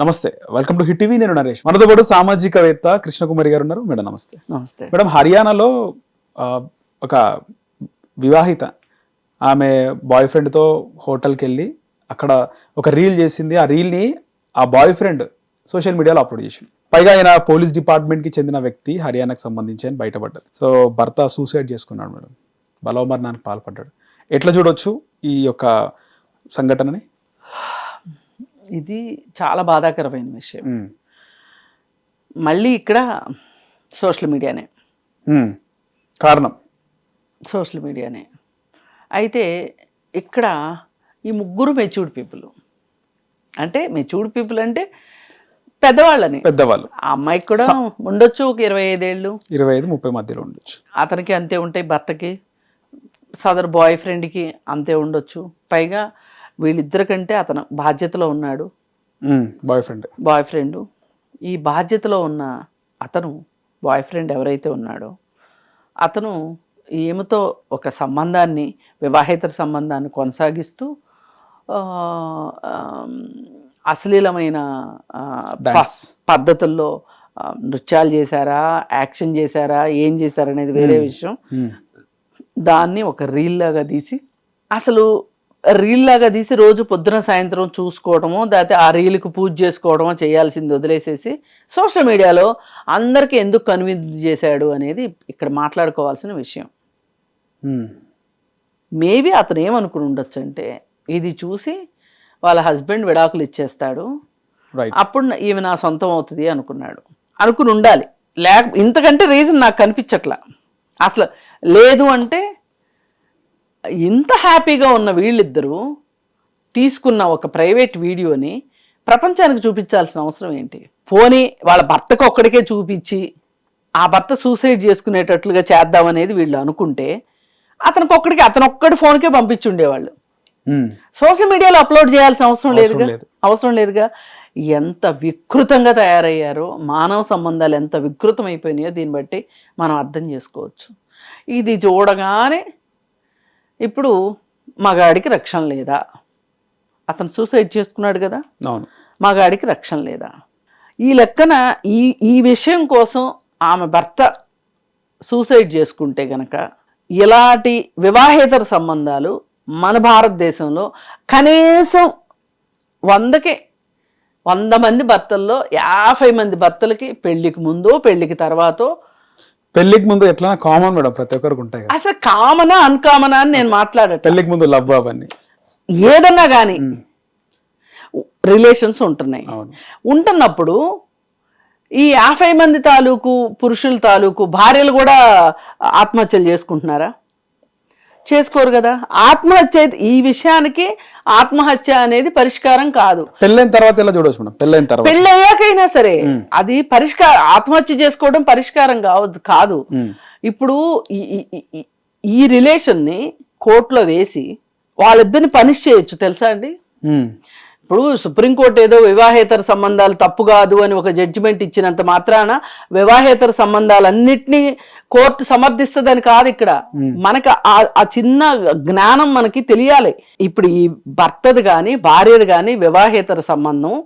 నమస్తే. Welcome to hit TV నేను నరేష్. మనతో పాటు సామాజికవేత్త కృష్ణకుమారి గారు ఉన్నారు. మేడం నమస్తే. నమస్తే. మేడం హర్యానాలో ఒక వివాహిత ఆమె బాయ్ ఫ్రెండ్తో హోటల్కి వెళ్ళి అక్కడ ఒక రీల్ చేసింది. ఆ రీల్ని ఆ బాయ్ ఫ్రెండ్ సోషల్ మీడియాలో అప్లోడ్ చేసింది. పైగా ఆయన పోలీస్ డిపార్ట్మెంట్కి చెందిన వ్యక్తి హర్యానాకు సంబంధించి అని బయటపడ్డది సో భర్త సూసైడ్ చేసుకున్నాడు మేడం. బలవమరణానికి పాల్పడ్డాడు. ఎట్లా చూడొచ్చు ఈ యొక్క సంఘటనని? ఇది చాలా బాధాకరమైన విషయం. మళ్ళీ ఇక్కడ సోషల్ మీడియానే. కారణం. సోషల్ మీడియానే. అయితే ఇక్కడ ఈ ముగ్గురు మెచ్యూర్డ్ పీపుల్. అంటే మెచ్యూర్డ్ పీపుల్ అంటే పెద్దవాళ్ళని. పెద్దవాళ్ళు. ఆ అమ్మాయికి కూడా ఉండొచ్చు ఒక ఇరవై ఐదేళ్ళు. ఇరవై ఐదు ముప్పై మధ్యలో ఉండొచ్చు. అతనికి అంతే ఉంటాయి భర్తకి. సదర్ బాయ్ ఫ్రెండ్కి అంతే ఉండొచ్చు. పైగా వీళ్ళిద్దరికంటే అతను బాధ్యతలో ఉన్నాడు. బాయ్ ఫ్రెండ్ బాయ్ ఫ్రెండ్ ఈ బాధ్యతలో ఉన్న అతను బాయ్ ఫ్రెండ్ ఎవరైతే ఉన్నాడో అతను ఈమెతో ఒక సంబంధాన్ని వివాహేతర సంబంధాన్ని కొనసాగిస్తూ అశ్లీలమైన. పద్ధతుల్లో నృత్యాలు చేశారా యాక్షన్ చేశారా ఏం చేశారా అనేది వేరే విషయం. దాన్ని ఒక రీల్ లాగా తీసి అసలు రీల్ లాగా తీసి రోజు పొద్దున సాయంత్రం చూసుకోవడమో లేకపోతే ఆ రీల్కి పూజ చేసుకోవడమో చేయాల్సింది వదిలేసేసి సోషల్ మీడియాలో అందరికీ ఎందుకు కన్విన్స్ చేశాడు అనేది ఇక్కడ మాట్లాడుకోవాల్సిన విషయం. మేబీ అతను ఏమనుకుని ఉండొచ్చు అంటే ఇది చూసి వాళ్ళ హస్బెండ్ విడాకులు ఇచ్చేస్తాడు. అప్పుడు ఈమె నా సొంతం అవుతుంది అనుకున్నాడు. అనుకుని ఉండాలి. లేక ఇంతకంటే రీజన్ నాకు కనిపించట్లా. అసలు లేదు అంటే ఇంత హ్యాపీగా ఉన్న వీళ్ళిద్దరూ తీసుకున్న ఒక ప్రైవేట్ వీడియోని ప్రపంచానికి చూపించాల్సిన అవసరం ఏంటి? పోనీ వాళ్ళ భర్తకు ఒక్కడికే చూపించి ఆ భర్త సూసైడ్ చేసుకునేటట్లుగా చేద్దామనేది వీళ్ళు అనుకుంటే అతనికి ఒక్కడికి అతను ఒక్కడి ఫోన్కే పంపించి ఉండేవాళ్ళు సోషల్ మీడియాలో అప్లోడ్ చేయాల్సిన అవసరం లేదుగా? లేదు. అవసరం లేదుగా? ఎంత వికృతంగా తయారయ్యారో మానవ సంబంధాలు ఎంత వికృతం అయిపోయినాయో దీన్ని బట్టి మనం అర్థం చేసుకోవచ్చు. ఇది చూడగానే ఇప్పుడు మగాడికి రక్షణ లేదా? అతను సూసైడ్ చేసుకున్నాడు కదా? అవును. మగాడికి రక్షణ లేదా? ఈ లెక్కన ఈ ఈ విషయం కోసం ఆమె భర్త సూసైడ్ చేసుకుంటే గనక ఇలాంటి వివాహేతర సంబంధాలు మన భారతదేశంలో కనీసం వందకి వంద మంది భర్తల్లో యాభై మంది భర్తలకి పెళ్ళికి ముందో పెళ్ళికి తర్వాతో పెళ్ళికి ముందు ఎట్లా కామన్ మేడం ప్రతి ఒక్కరికి ఉంటాయి అసలు కామనా అన్కామనా అని నేను మాట్లాడట పెళ్ళికి ముందు లవ్ అవన్నీ. ఏదన్నా కానీ రిలేషన్స్ ఉంటున్నాయి. ఉంటున్నప్పుడు ఈ యాభై మంది తాలూకు పురుషుల తాలూకు భార్యలు కూడా ఆత్మహత్యలు చేసుకుంటున్నారా? చేసుకోరు కదా. ఆత్మహత్య అయితే- ఈ విషయానికి ఆత్మహత్య అనేది పరిష్కారం కాదు. పెళ్ళైన తర్వాత ఎలా చూడవచ్చు మేడం? పెళ్ళైన తర్వాత. పెళ్ళయ్యాకైనా సరే అది పరిష్కారం ఆత్మహత్య చేసుకోవడం పరిష్కారం కావద్దు కాదు. ఇప్పుడు ఈ- రిలేషన్ని కోర్టులో వేసి వాళ్ళిద్దరిని పనిష్ చేయొచ్చు తెలుసా అండి. ఇప్పుడు సుప్రీంకోర్టు ఏదో వివాహేతర సంబంధాలు తప్పు కాదు అని ఒక జడ్జిమెంట్ ఇచ్చినంత మాత్రాన వివాహేతర సంబంధాలన్నిటినీ కోర్టు సమర్థిస్తుందని కాదు ఇక్కడ. మనకు ఆ- చిన్న జ్ఞానం మనకి తెలియాలి. ఇప్పుడు ఈ భర్తది కానీ భార్యది కానీ వివాహేతర సంబంధం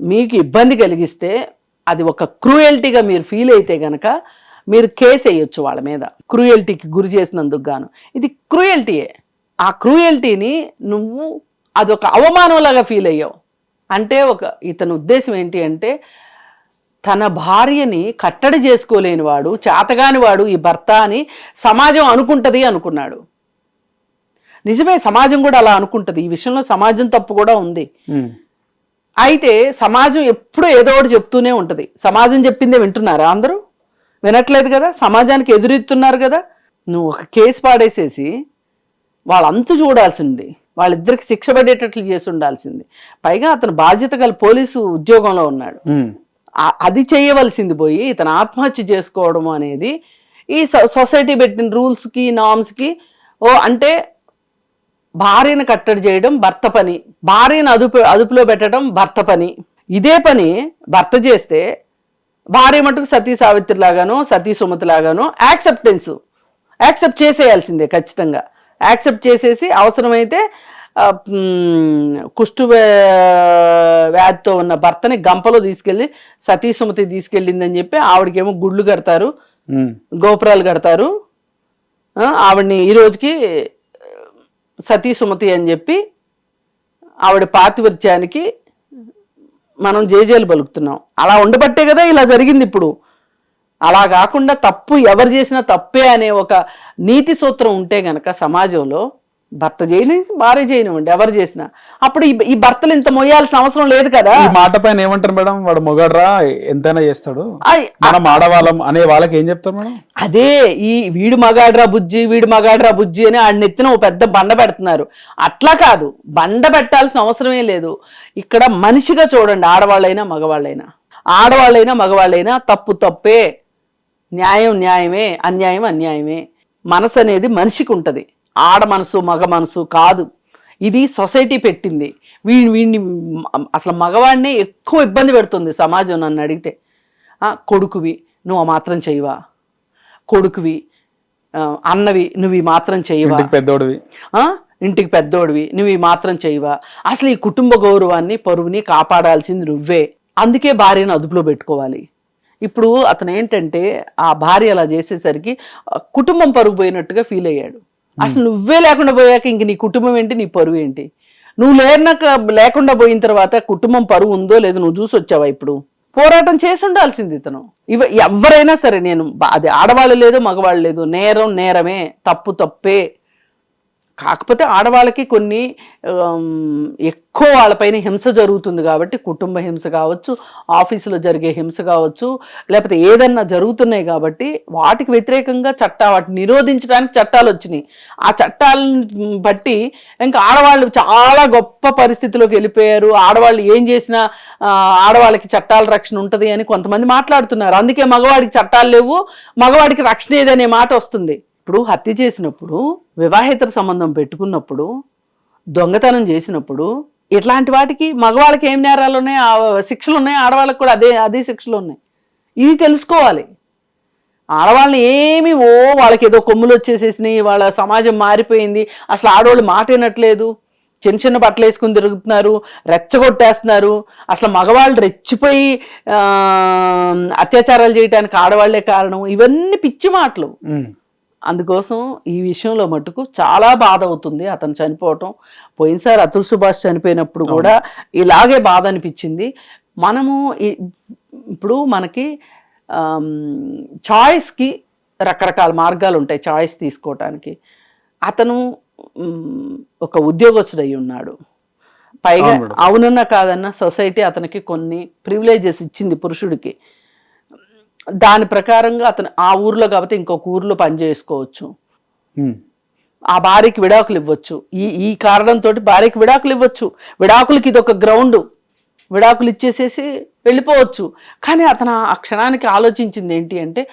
మీకు ఇబ్బంది కలిగిస్తే అది ఒక క్రూయల్టీగా మీరు ఫీల్ అయితే గనక మీరు కేసు వేయొచ్చు వాళ్ళ మీద. క్రూయల్టీకి గురి చేసినందుకు గాను. ఇది క్రూయల్టీయే. ఆ క్రూయల్టీని నువ్వు అదొక అవమానంలాగా ఫీల్ అయ్యావు. అంటే ఒక ఇతని ఉద్దేశం ఏంటి అంటే తన భార్యని కట్టడి చేసుకోలేని వాడు చేతగాని వాడు ఈ భర్త అని సమాజం అనుకుంటది అనుకున్నాడు. నిజమే సమాజం కూడా అలా అనుకుంటది. ఈ విషయంలో సమాజం తప్పు కూడా ఉంది. అయితే సమాజం ఎప్పుడూ ఏదో ఒకటి చెప్తూనే ఉంటది. సమాజం చెప్పిందే వింటున్నారా అందరూ? వినట్లేదు కదా? సమాజానికి ఎదురెత్తున్నారు కదా? నువ్వు ఒక కేసు పాడేసేసి వాళ్ళంతా చూడాల్సింది. వాళ్ళిద్దరికి శిక్ష పడేటట్లు చేసి ఉండాల్సింది. పైగా అతను బాధ్యత గల పోలీసు ఉద్యోగంలో ఉన్నాడు. అది చేయవలసింది పోయి ఇతను ఆత్మహత్య చేసుకోవడం అనేది ఈ సొ- సొసైటీ పెట్టిన రూల్స్కి నామ్స్కి ఓ అంటే భార్యను కట్టడి చేయడం భర్త పని. భార్యను అదుపు అదుపులో పెట్టడం భర్త పని. ఇదే పని భర్త చేస్తే భార్య మటుకు సతీ సావిత్రి లాగానో సతీ సుమతి లాగానో యాక్సెప్టెన్స్. యాక్సెప్ట్ చేసేయాల్సిందే ఖచ్చితంగా. యాక్సెప్ట్ చేసేసి అవసరమైతే కుష్టు వ్యా- వ్యాధితో ఉన్న భర్తని గంపలో తీసుకెళ్ళి సతీ సుమతి తీసుకెళ్ళిందని చెప్పి ఆవిడకేమో గుళ్ళు కడతారు గోపురాలు కడతారు ఆవిడ్ని ఈ రోజుకి సతీ సుమతి అని చెప్పి ఆవిడ పాతివత్యానికి మనం జేజేలు పలుకుతున్నాం అలా ఉండబట్టే కదా ఇలా జరిగింది ఇప్పుడు. అలా కాకుండా తప్పు ఎవరు చేసినా తప్పే అనే ఒక నీతి సూత్రం ఉంటే గనక సమాజంలో భర్త చేయని భార్య చేయనివ్వండి ఎవరు చేసినా. అప్పుడు ఈ- భర్తలు ఇంత మొయ్యాల్సిన అవసరం లేదు కదా. ఈ మాట పైన ఏమంటారు మేడం? వాడు మొగడ్రా ఎంతైనా చేస్తాడు. మనం ఆడవాళ్ళం అనే వాళ్ళకి ఏం చెప్తారు మేడం? అదే ఈ వీడు మగాడ్రా బుజ్జి వీడు మగాడ్రా బుజ్జి అని ఆడిన ఎత్తిన ఓ పెద్ద బండ పెడుతున్నారు. అట్లా కాదు బండ పెట్టాల్సిన అవసరమే లేదు. ఇక్కడ మనిషిగా చూడండి ఆడవాళ్ళైనా మగవాళ్ళైనా. ఆడవాళ్ళైనా మగవాళ్ళైనా తప్పు తప్పే. న్యాయం న్యాయమే అన్యాయం అన్యాయమే. మనసు అనేది మనిషికి ఉంటుంది ఆడ మనసు మగ మనసు కాదు. ఇది సొసైటీ పెట్టింది. వీడిని వీడిని అసలు మగవాడిని ఎక్కువ ఇబ్బంది పెడుతుంది సమాజం నన్ను అడిగితే. ఆ, కొడుకువి నువ్వు మాత్రం చేయవా? కొడుకువి అన్నవి నువ్వు ఈ మాత్రం చేయవా? పెద్దోడివి. ఆ? ఇంటికి పెద్దోడివి నువ్వు ఈ మాత్రం చేయవా? అసలు ఈ కుటుంబ గౌరవాన్ని పరువుని కాపాడాల్సింది నువ్వే. అందుకే భార్యను అదుపులో పెట్టుకోవాలి. ఇప్పుడు అతను ఏంటంటే ఆ భార్య అలా చేసేసరికి కుటుంబం పరుగు పోయినట్టుగా ఫీల్ అయ్యాడు. అసలు నువ్వే లేకుండా పోయాక ఇంక నీ కుటుంబం ఏంటి నీ పరువు ఏంటి? నువ్వు లేనాక లేకుండా పోయిన తర్వాత కుటుంబం పరువు ఉందో లేదో నువ్వు చూసి వచ్చావా ఇప్పుడు? పోరాటం చేసి ఉండాల్సింది ఇతను. ఇవ ఎవరైనా సరే నేను అది ఆడవాళ్ళు లేదు మగవాళ్ళు లేదు నేరం నేరమే తప్పు తప్పే కాకపోతే ఆడవాళ్ళకి కొన్ని ఎక్కువ వాళ్ళపైన హింస జరుగుతుంది కాబట్టి కుటుంబ హింస కావచ్చు ఆఫీసులో జరిగే హింస కావచ్చు లేకపోతే ఏదన్నా జరుగుతున్నాయి కాబట్టి వాటికి వ్యతిరేకంగా చట్టాలు వాటిని నిరోధించడానికి చట్టాలు వచ్చినాయి. ఆ చట్టాలను బట్టి ఇంకా ఆడవాళ్ళు చాలా గొప్ప పరిస్థితిలోకి వెళ్ళిపోయారు. ఆడవాళ్ళు ఏం చేసినా ఆడవాళ్ళకి చట్టాల రక్షణ ఉంటుంది అని కొంతమంది మాట్లాడుతున్నారు. అందుకే మగవాడికి చట్టాలు లేవు మగవాడికి రక్షణ ఏదనే మాట వస్తుంది. ఇప్పుడు హత్య చేసినప్పుడు వివాహేతర సంబంధం పెట్టుకున్నప్పుడు దొంగతనం చేసినప్పుడు ఇట్లాంటి వాటికి మగవాళ్ళకి ఏం నేరాలు ఉన్నాయి ఆ శిక్షలు ఉన్నాయి ఆడవాళ్ళకి కూడా అదే అదే శిక్షలు ఉన్నాయి ఇవి తెలుసుకోవాలి. ఆడవాళ్ళని ఏమి ఓ వాళ్ళకి ఏదో కొమ్ములు వచ్చేసేసినాయి వాళ్ళ సమాజం మారిపోయింది అసలు ఆడవాళ్ళు మాట వినట్లేదు చిన్న చిన్న బట్టలు వేసుకుని తిరుగుతున్నారు రెచ్చగొట్టేస్తున్నారు అసలు మగవాళ్ళు రెచ్చిపోయి అత్యాచారాలు చేయడానికి ఆడవాళ్ళే కారణం. ఇవన్నీ పిచ్చి మాటలు. అందుకోసం ఈ విషయంలో మటుకు చాలా బాధ అవుతుంది. అతను చనిపోవటం పోయినసారి అతుల్ సుభాష్ చనిపోయినప్పుడు కూడా ఇలాగే బాధ అనిపించింది. మనము ఇప్పుడు మనకి చాయిస్కి రకరకాల మార్గాలు ఉంటాయి చాయిస్ తీసుకోవటానికి. అతను ఒక ఉద్యోగస్తుడు అయి ఉన్నాడు. పైగా. అవునన్నా కాదన్నా సొసైటీ అతనికి కొన్ని ప్రివిలేజెస్ ఇచ్చింది పురుషుడికి. దాని ప్రకారంగా అతను ఆ ఊర్లో కాబట్టి ఇంకొక ఊర్లో పని చేసుకోవచ్చు. ఆ భార్యకి విడాకులు ఇవ్వచ్చు. ఈ ఈ కారణంతో భార్యకి విడాకులు ఇవ్వచ్చు. విడాకులకి ఇది ఒక గ్రౌండ్. విడాకులు ఇచ్చేసేసి వెళ్ళిపోవచ్చు. కానీ అతను ఆ క్షణానికి ఆలోచించింది ఏంటి అంటే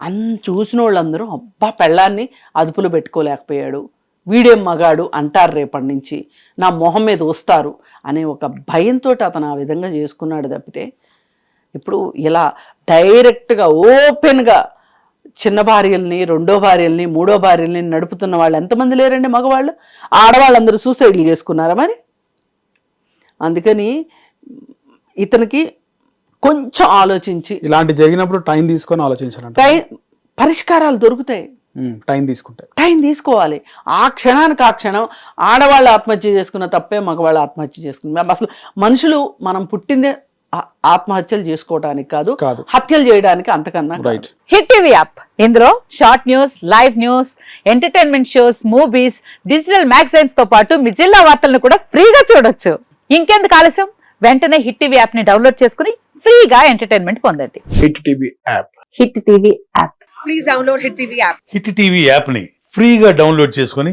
అన్ చూసిన వాళ్ళందరూ అబ్బా పెళ్ళాన్ని అదుపులో పెట్టుకోలేకపోయాడు. వీడేం మగాడు? అంటారు రేపటి నుంచి. నా మొహం మీద వస్తారు. అనే ఒక భయంతో అతను ఆ విధంగా చేసుకున్నాడు తప్పితే ఇప్పుడు ఇలా డైరెక్ట్గా ఓపెన్గా చిన్న భార్యల్ని రెండో భార్యల్ని మూడో భార్యల్ని నడుపుతున్న వాళ్ళు ఎంతమంది లేరండి మగవాళ్ళు? ఆడవాళ్ళందరూ సూసైడ్లు చేసుకున్నారా మరి? అందుకని ఇతనికి కొంచెం ఆలోచించి ఇలాంటి జరిగినప్పుడు టైం తీసుకొని ఆలోచించాలంట టైం పరిష్కారాలు దొరుకుతాయి. టైం తీసుకుంటే. టైం తీసుకోవాలి. ఆ క్షణానికి ఆ క్షణం ఆడవాళ్ళు ఆత్మహత్య చేసుకున్న తప్పే మగవాళ్ళు ఆత్మహత్య చేసుకున్న అసలు మనుషులు మనం పుట్టిందే ఆత్మహత్యలు చేసుకోవడానికి కాదు. హత్యలు చేయడానికి అంతకన్నా హిట్ టీవీ యాప్. ఇందులో short news live news entertainment shows movies digital మ్యాగజైన్స్తో పాటు మీ జిల్లా వార్తలను కూడా ఫ్రీగా చూడొచ్చు. ఇంకెందుకు ఆలస్యం? వెంటనే హిట్ టీవీ యాప్ని డౌన్లోడ్ చేసుకుని ఫ్రీగా ఎంటర్టైన్మెంట్ పొందండి. Hit TV app. Hit TV app. Hit TV యాప్ని ఫ్రీగా డౌన్లోడ్ చేసుకొని